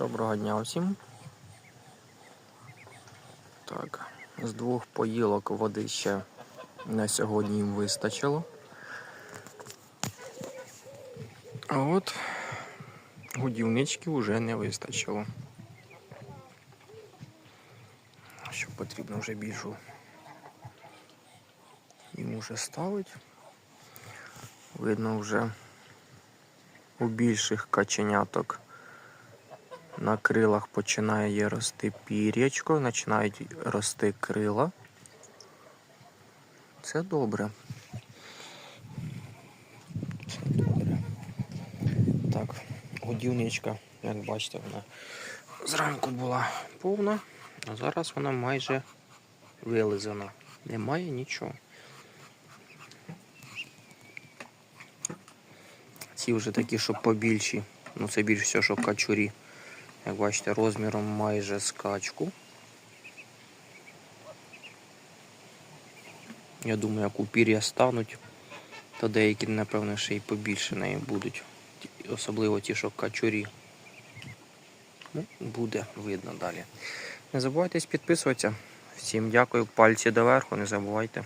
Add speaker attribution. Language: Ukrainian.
Speaker 1: Доброго дня всім. Так, з двох поїлок води ще на сьогодні їм вистачило. А от годівнички вже не вистачило. Що потрібно вже більшу їм уже ставить. Видно вже у більших каченяток на крилах починає рости пір'ячко, починають рости крила. Це добре. Це добре. Так, годівничка, як бачите, вона зранку була повна, а зараз вона майже вилизана. Немає нічого. Ці вже такі, що побільші. Ну це більш все, що качурі. Як бачите, розміром майже з качку. Я думаю, як у пір'я стануть, то деякі, напевно, ще й побільше неї будуть. Особливо ті, що качурі. Ну, буде видно далі. Не забувайте підписуватися. Всім дякую, пальці доверху, не забувайте.